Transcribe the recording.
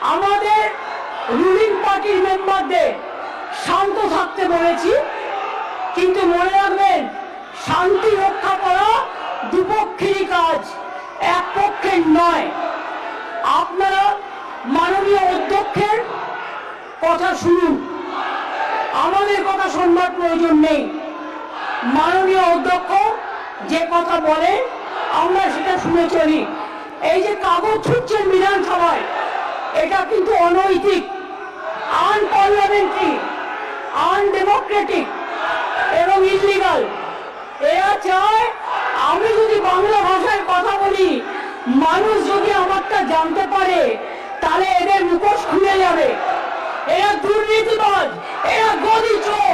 আমাদের রুলিং পার্টির মেম্বারদের শান্ত থাকতে বলেছি। কিন্তু মনে রাখবেন, শান্তি রক্ষা করা দুপক্ষেরই কাজ এক পক্ষের নয়। আপনারা মাননীয় অধ্যক্ষের কথা শুনুন। আমাদের কথা শোনবার প্রয়োজন নেই। মাননীয় অধ্যক্ষ যে কথা বলে, আমরা সেটা শুনে চলি। এই যে কাগজ ছুটছেন বিধানসভায় এটা কিন্তু অনৈতিক আনপার্লামেন্টারি আনডেমোক্রেটিক এবং ইলিগাল এরা চায় আমি যদি বাংলা ভাষায় কথা বলি, মানুষ যদি আমারটা জানতে পারে, তাহলে এদের মুখোশ খুলে যাবে। এরা দুর্নীতিবাদ এরা গদি চোর